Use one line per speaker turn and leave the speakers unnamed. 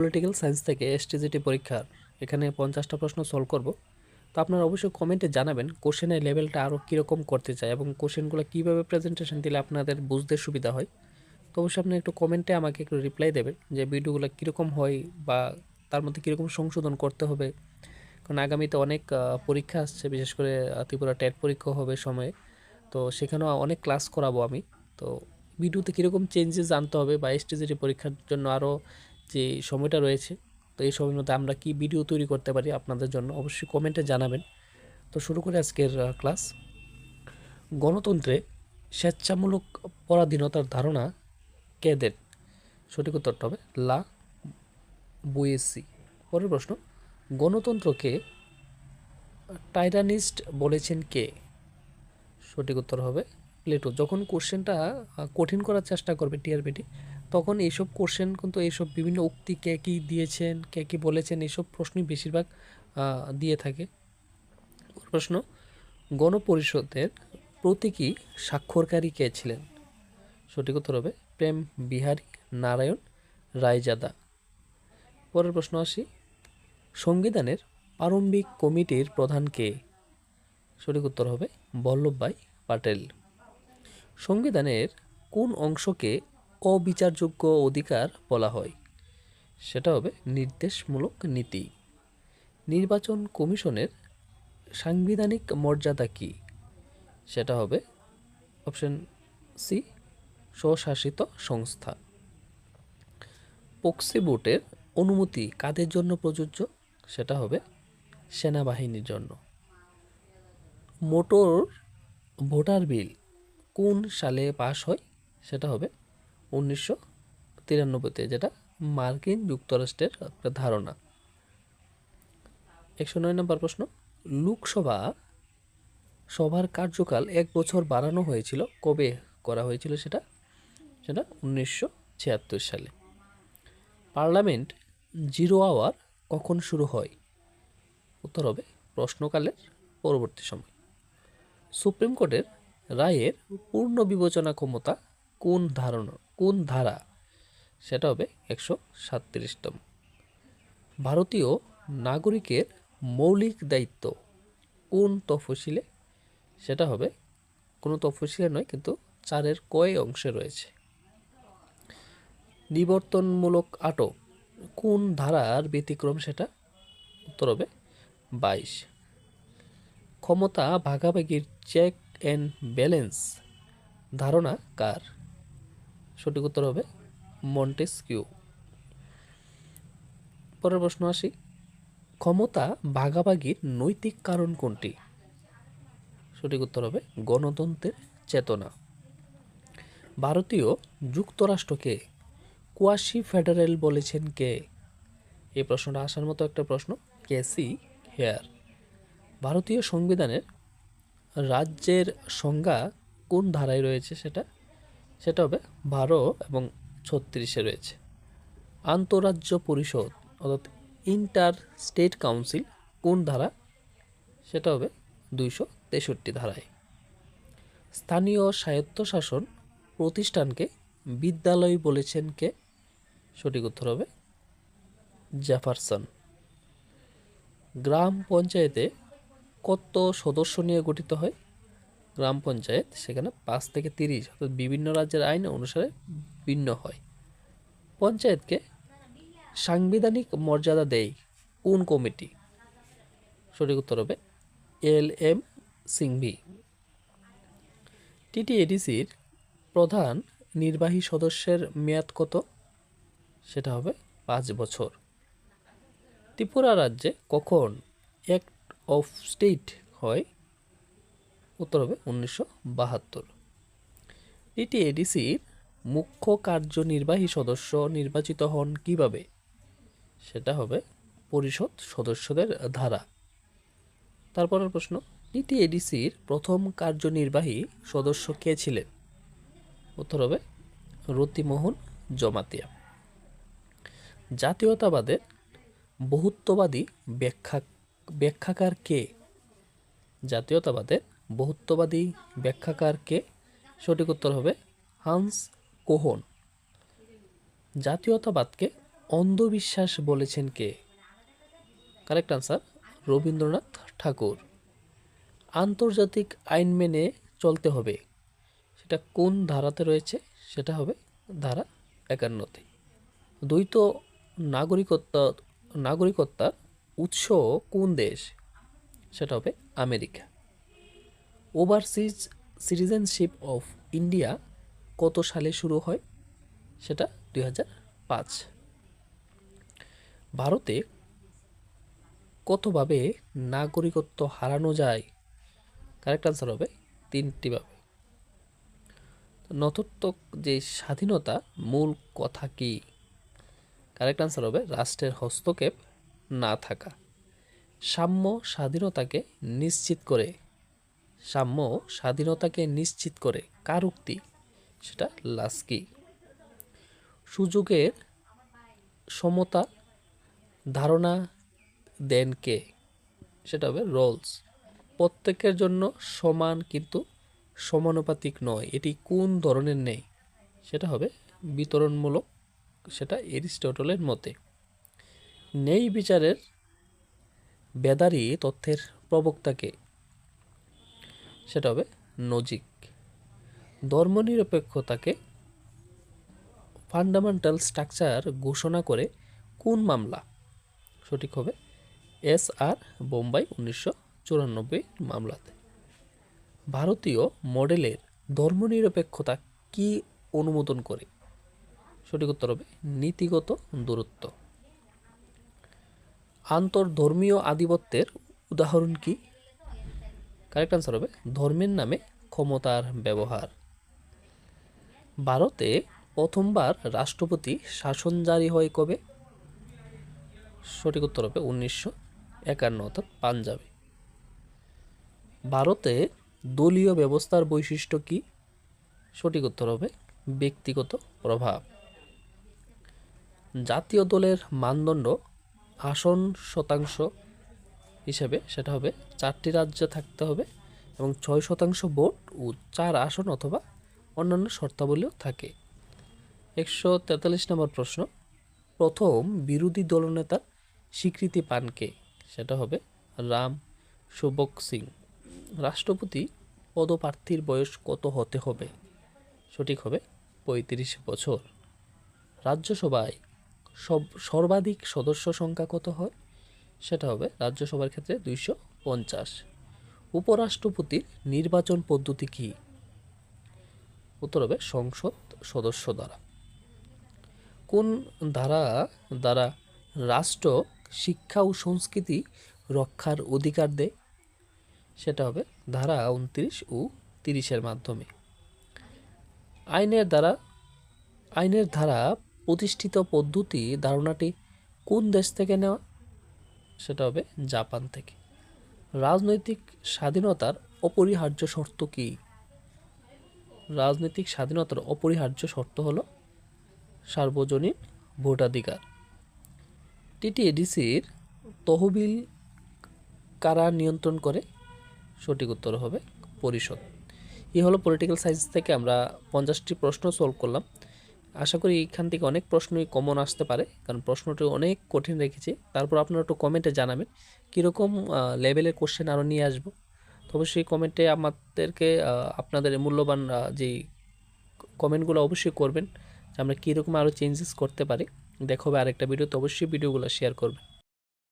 Political science থেকে STGT পরীক্ষার এখানে পঞ্চাশটা প্রশ্ন সলভ করব। তো আপনারা অবশ্যই কমেন্টে জানাবেন কোশ্চেনের লেভেলটা আরও কীরকম করতে চাই এবং কোশ্চেনগুলো কীভাবে প্রেজেন্টেশন দিলে আপনাদের বুঝতে সুবিধা হয়। তো অবশ্যই আপনি একটু কমেন্টে আমাকে একটু রিপ্লাই দেবেন যে ভিডিওগুলো কীরকম হয় বা তার মধ্যে কীরকম সংশোধন করতে হবে। কারণ আগামীতে অনেক পরীক্ষা আসছে, বিশেষ করে ত্রিপুরা টেট পরীক্ষা হবে সময়ে। তো সেখানেও অনেক ক্লাস করাবো আমি। তো ভিডিওতে কীরকম চেঞ্জেস আনতে হবে বা এসটিজিটি পরীক্ষার জন্য আরও যে সময়টা রয়েছে, তো এই সময়ের মধ্যে আমরা কি ভিডিও তৈরি করতে পারি আপনাদের জন্য অবশ্যই কমেন্টে জানাবেন। তো শুরু করে আজকের ক্লাস গণতন্ত্রে স্বেচ্ছামূলক পরাধীনতার ধারণা কে দেন সঠিক উত্তরটা হবে লা বুয়েসি। পরের প্রশ্ন, গণতন্ত্রকে টাইরানিস্ট বলেছেন কে? সঠিক উত্তর হবে প্লেটো। যখন কোশ্চেনটা কঠিন করার চেষ্টা করবে টিআরবিটি তখন এইসব কোশ্চেন কিন্তু এইসব বিভিন্ন উক্তি কে কী দিয়েছেন, কে কী বলেছেন এইসব প্রশ্নই বেশিরভাগ দিয়ে থাকে। প্রশ্ন, গণপরিষদের প্রতীকী স্বাক্ষরকারী কে ছিলেন? সঠিক উত্তর হবে প্রেম বিহারী নারায়ণ রায়জাদা। পরের প্রশ্ন আসি, সংবিধানের প্রারম্ভিক কমিটির প্রধান কে? সঠিক উত্তর হবে বল্লভভাই পাটেল। সংবিধানের কোন অংশকে অবিচারযোগ্য অধিকার বলা হয়। সেটা হবে নির্দেশমূলক নীতি। নির্বাচন কমিশনের সাংবিধানিক মর্যাদা কী? সেটা হবে অপশন সি স্বশাসিত সংস্থা। পক্সি ভোটের অনুমতি কাদের জন্য প্রযোজ্য? সেটা হবে সেনাবাহিনীর জন্য। মোটর ভোটার বিল কোন সালে পাশ হয়? সেটা হবে উনিশশো তিরানব্বইতে, যেটা মার্কিন যুক্তরাষ্ট্রের একটা ধারণা। একশো নয় নম্বর প্রশ্ন, লোকসভা সভার কার্যকাল এক বছর বাড়ানো হয়েছিল, কবে করা হয়েছিল সেটা? সেটা উনিশশো ছিয়াত্তর সালে। পার্লামেন্ট জিরো আওয়ার কখন শুরু হয়? উত্তর হবে প্রশ্নকালের পরবর্তী সময়। সুপ্রিম কোর্টের রায়ের পূর্ণ বিবেচনা ক্ষমতা কোন ধারণা কোন ধারা? সেটা হবে একশো সাতত্রিশতম। ভারতীয় নাগরিকের মৌলিক দায়িত্ব কোন তফসিলে? সেটা হবে কোনো তফসিলে নয়, কিন্তু চারের কয় অংশে রয়েছে। নিবর্তনমূলক আটক কোন ধারার ব্যতিক্রম সেটা? উত্তর হবে বাইশ। ক্ষমতা ভাগাভাগির চেক অ্যান্ড ব্যালেন্স ধারণা কার? সঠিক উত্তর হবে মন্টেস্কিউ। পরের প্রশ্ন আসি। ক্ষমতা ভাগাভাগির নৈতিক কারণ কোনটি? সঠিক উত্তর হবে গণতন্ত্রের চেতনা। ভারতীয় যুক্তরাষ্ট্রকে কোয়াশি ফেডারেল বলেছেন কে? এই প্রশ্নটা আসার মতো একটা প্রশ্ন, কেসি হেয়ার। ভারতীয় সংবিধানের রাজ্যের সংজ্ঞা কোন ধারায় রয়েছে সেটা? সেটা হবে বারো এবং ছত্রিশে রয়েছে। আন্তঃরাজ্য পরিষদ অর্থাৎ ইন্টার স্টেট কাউন্সিল কোন ধারা? সেটা হবে দুইশো তেষট্টি ধারায়। স্থানীয় স্বায়ত্তশাসন প্রতিষ্ঠানকে বিদ্যালয় বলেছেন কে? সঠিক উত্তর হবে জেফারসন। গ্রাম পঞ্চায়েতে কত সদস্য নিয়ে গঠিত হয়? গ্রাম পঞ্চায়েত, সেখানে পাঁচ থেকে তিরিশ, অর্থাৎ বিভিন্ন রাজ্যের আইন অনুসারে ভিন্ন হয়। পঞ্চায়েতকে সাংবিধানিক মর্যাদা দেয় কোন কমিটি? সঠিক উত্তর হবে এল এম সিংভি। টিটিএডিসির প্রধান নির্বাহী সদস্যের মেয়াদ কত? সেটা হবে পাঁচ বছর। ত্রিপুরা রাজ্যে কখন অ্যাক্ট অফ স্টেট হয়? উত্তর হবে উনিশশো বাহাত্তর। টিটিএডিসির মুখ্য কার্যনির্বাহী সদস্য নির্বাচিত হন কীভাবে? সেটা হবে পরিষদ সদস্যদের ধারা। তারপরের প্রশ্ন টিটিএডিসির প্রথম কার্যনির্বাহী সদস্য কে ছিলেন? উত্তর হবে রতিমোহন জমাতিয়া। জাতীয়তাবাদের বহুত্ববাদী ব্যাখ্যা ব্যাখ্যাকার কে? জাতীয়তাবাদের বহুত্ববাদী ব্যাখ্যাকারকে সঠিক উত্তর হবে হান্স কোহন। জাতীয়তাবাদকে অন্ধবিশ্বাস বলেছেন কে? Correct answer Rabindranath Tagore. আন্তর্জাতিক আইন মেনে চলতে হবে। সেটা কোন ধারাতে রয়েছে? সেটা হবে ধারা একান্নতে। দ্বৈত নাগরিকত্ব, নাগরিকত্বার উৎস কোন দেশ? সেটা হবে America. Overseas citizenship of India কত সালে শুরু হয়? সেটা দুই ভারতে কতভাবে নাগরিকত্ব হারানো যায়? কারেক্ট আনসার হবে তিনটিভাবে নথোত্তক যে স্বাধীনতা মূল কথা কি? কারেক্ট আনসার হবে রাষ্ট্রের হস্তক্ষেপ না থাকা। সাম্য স্বাধীনতাকে নিশ্চিত করে সাম্য স্বাধীনতাকে নিশ্চিত করে, কার উক্তি? সেটা লাস্কি। সুযোগের সমতা ধারণা দেন কে? সেটা হবে রোলস। প্রত্যেকের জন্য সমান কিন্তু সমানুপাতিক নয়। এটি কোন ধরনের নেই? সেটা হবে বিতরণমূলক, সেটা এরিস্টটলের মতে। নেই বিচারের বেদারি তথ্যের প্রবক্তাকে সেটা হবে নজিক। ধর্মনিরপেক্ষতাকে ফান্ডামেন্টাল স্ট্রাকচার ঘোষণা করে কোন মামলা? সঠিক হবে এস আর বোম্বাই উনিশশো চুরানব্বই মামলাতে। ভারতীয় মডেলের ধর্মনিরপেক্ষতা কি অনুমোদন করে? সঠিক উত্তর হবে নীতিগত দূরত্ব। আন্তর্ধর্মীয় আধিপত্যের উদাহরণ কি? কারেক্ট আনসার হবে ধর্মের নামে ক্ষমতার ব্যবহার। ভারতে প্রথমবার রাষ্ট্রপতি শাসন জারি হয় কবে? সঠিক উত্তর হবে উনিশশো একান্ন অর্থাৎ পাঞ্জাবে। ভারতে দলীয় ব্যবস্থার বৈশিষ্ট্য কি? সঠিক উত্তর হবে ব্যক্তিগত প্রভাব। জাতীয় দলের মানদণ্ড আসন শতাংশ হিসেবে সেটা হবে চারটি রাজ্য থাকতে হবে এবং ছয় শতাংশ ভোট ও চার আসন অথবা অন্যান্য শর্তাবলীও থাকে। একশো তেতাল্লিশ নম্বর প্রশ্ন, প্রথম বিরোধী দলনেতার স্বীকৃতি পান কে? সেটা হবে রাম সুবক সিং। রাষ্ট্রপতি পদপ্রার্থীর বয়স কত হতে হবে? সঠিক হবে পঁয়ত্রিশ বছর। রাজ্যসভায় সব সর্বাধিক সদস্য সংখ্যা কত হয়? সেটা হবে রাজ্যসভার ক্ষেত্রে দুইশো পঞ্চাশ। উপরাষ্ট্রপতির নির্বাচন পদ্ধতি কী? উত্তর হবে সংসদ সদস্য দ্বারা। কোন ধারা দ্বারা রাষ্ট্র শিক্ষা ও সংস্কৃতি রক্ষার অধিকার দেয়? সেটা হবে ধারা উনত্রিশ ও তিরিশের মাধ্যমে। আইনের দ্বারা, আইনের ধারা প্রতিষ্ঠিত পদ্ধতি ধারণাটি কোন দেশ থেকে নেওয়া? সেটা হবে জাপান থেকে। রাজনৈতিক স্বাধীনতার অপরিহার্য শর্ত কী? রাজনৈতিক স্বাধীনতার অপরিহার্য শর্ত হল সার্বজনীন ভোটাধিকার। টিটিএডিসির তহবিল কারা নিয়ন্ত্রণ করে? সঠিক উত্তর হবে পরিষদ। এই হলো পলিটিক্যাল সায়েন্স থেকে আমরা পঞ্চাশটি প্রশ্ন সলভ করলাম। আশা করি এখান থেকে অনেক প্রশ্নই কমন আসতে পারে, কারণ প্রশ্নটি অনেক কঠিন রেখেছি। তারপর আপনারা একটু কমেন্টে জানাবেন, কীরকম লেভেলের কোশ্চেন আরও নিয়ে আসব। তো অবশ্যই কমেন্টে আমাদেরকে আপনাদের মূল্যবান যে কমেন্টগুলো অবশ্যই করবেন আমরা কীরকম আরও চেঞ্জেস করতে পারি। দেখো আরেকটা ভিডিও তো অবশ্যই ভিডিওগুলো শেয়ার করবেন।